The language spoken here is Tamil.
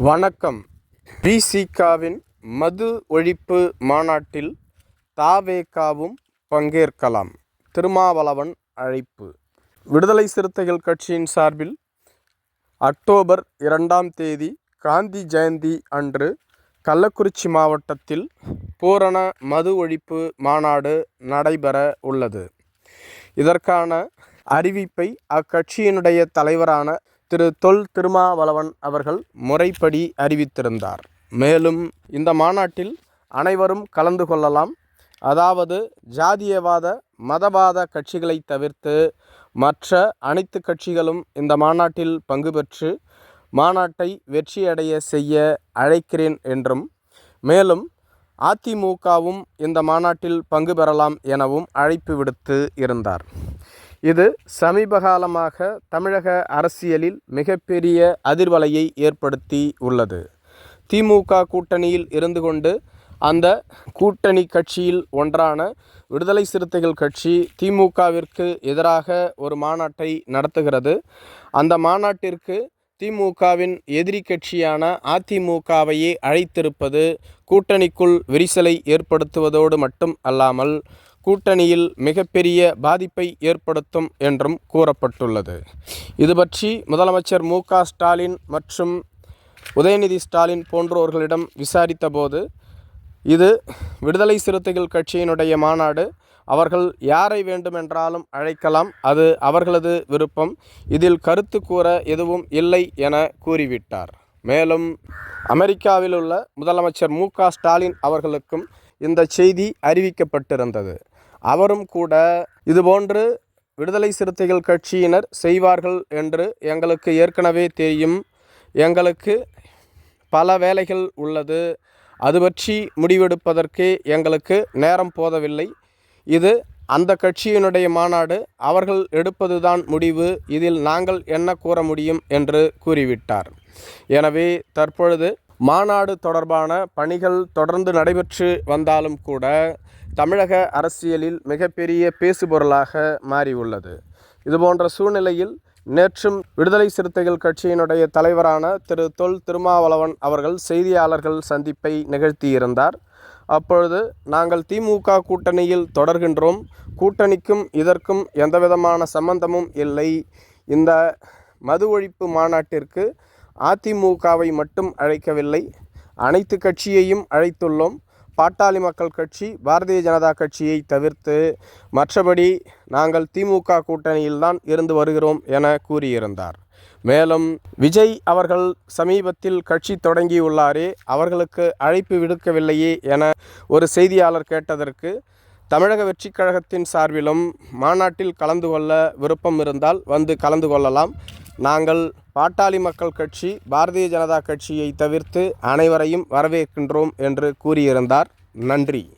வணக்கம். பிசிகாவின் மது ஒழிப்பு மாநாட்டில் தாவேகாவும் பங்கேற்கலாம். திருமாவளவன் அழைப்பு. விடுதலை சிறுத்தைகள் கட்சியின் சார்பில் அக்டோபர் இரண்டாம் தேதி காந்தி ஜெயந்தி அன்று கள்ளக்குறிச்சி மாவட்டத்தில் பூரண மது ஒழிப்பு மாநாடு நடைபெற உள்ளது. இதற்கான அறிவிப்பை அக்கட்சியினுடைய தலைவரான திரு தொல் திருமாவளவன் அவர்கள் முறைப்படி அறிவித்திருந்தார். மேலும் இந்த மாநாட்டில் அனைவரும் கலந்து கொள்ளலாம். அதாவது ஜாதியவாத மதவாத கட்சிகளை தவிர்த்து மற்ற அனைத்து கட்சிகளும் இந்த மாநாட்டில் பங்கு பெற்று மாநாட்டை வெற்றியடைய செய்ய அழைக்கிறேன் என்றும் மேலும் அதிமுகவும் இந்த மாநாட்டில் பங்கு பெறலாம் எனவும் அழைப்பு விடுத்து இருந்தார். இது சமீப காலமாக தமிழக அரசியலில் மிகப்பெரிய அதிர்வலையை ஏற்படுத்தி உள்ளது. திமுக கூட்டணியில் இருந்து கொண்டு அந்த கூட்டணி கட்சியில் ஒன்றான விடுதலை சிறுத்தைகள் கட்சி திமுகவிற்கு எதிராக ஒரு மாநாட்டை நடத்துகிறது. அந்த மாநாட்டிற்கு திமுகவின் எதிரி கட்சியான அதிமுகவையே அழைத்திருப்பது கூட்டணிக்குள் விரிசலை ஏற்படுத்துவதோடு மட்டும் அல்லாமல் கூட்டணியில் மிகப்பெரிய பாதிப்பை ஏற்படுத்தும் என்றும் கூறப்பட்டுள்ளது. இது பற்றி முதலமைச்சர் மு ஸ்டாலின் மற்றும் உதயநிதி ஸ்டாலின் போன்றோர்களிடம் விசாரித்தபோது இது விடுதலை சிறுத்தைகள் கட்சியினுடைய மாநாடு அவர்கள் யாரை வேண்டுமென்றாலும் அழைக்கலாம் அது அவர்களது விருப்பம் இதில் கருத்து கூற எதுவும் இல்லை என கூறிவிட்டார். மேலும் அமெரிக்காவில் உள்ள முதலமைச்சர் மு ஸ்டாலின் அவர்களுக்கும் இந்த செய்தி அறிவிக்கப்பட்டிருந்தது. அவரும் கூட இதுபோன்று விடுதலை சிறுத்தைகள் கட்சியினர் செய்வார்கள் என்று எங்களுக்கு ஏற்கனவே தெரியும். எங்களுக்கு பல வேலைகள் உள்ளது. அது பற்றி முடிவெடுப்பதற்கே எங்களுக்கு நேரம் போதவில்லை. இது அந்த கட்சியினுடைய மாநாடு. அவர்கள் எடுப்பதுதான் முடிவு. இதில் நாங்கள் என்ன கூற முடியும் என்று கூறிவிட்டார். எனவே தற்பொழுது மாநாடு தொடர்பான பணிகள் தொடர்ந்து நடைபெற்று வந்தாலும் கூட தமிழக அரசியலில் மிகப்பெரிய பேசுபொருளாக மாறியுள்ளது. இதுபோன்ற சூழ்நிலையில் நேற்றும் விடுதலை சிறுத்தைகள் கட்சியினுடைய தலைவரான திரு. தொல் திருமாவளவன் அவர்கள் செய்தியாளர்கள் சந்திப்பை நிகழ்த்தியிருந்தார். அப்பொழுது நாங்கள் திமுக கூட்டணியில் தொடர்கின்றோம். கூட்டணிக்கும் இதற்கும் எந்தவிதமான சம்பந்தமும் இல்லை. இந்த மது ஒழிப்பு மாநாட்டிற்கு அதிமுகவை மட்டும் அழைக்கவில்லை. அனைத்து கட்சியையும் அழைத்துள்ளோம். பாட்டாளி மக்கள் கட்சி பாரதிய ஜனதா கட்சியை தவிர்த்து மற்றபடி நாங்கள் திமுக கூட்டணியில்தான் இருந்து வருகிறோம் என கூறியிருந்தார். மேலும் விஜய் அவர்கள் சமீபத்தில் கட்சி தொடங்கியுள்ளாரே அவர்களுக்கு அழைப்பு விடுக்கவில்லையே என ஒரு செய்தியாளர் கேட்டதற்கு தமிழக வெற்றிக் கழகத்தின் சார்பிலும் மாநாட்டில் கலந்து கொள்ள விருப்பம் இருந்தால் வந்து கலந்து கொள்ளலாம். நாங்கள் பாட்டாளி மக்கள் கட்சி பாரதிய ஜனதா கட்சியை தவிர்த்து அனைவரையும் வரவேற்கின்றோம் என்று கூறியிருந்தார். நன்றி.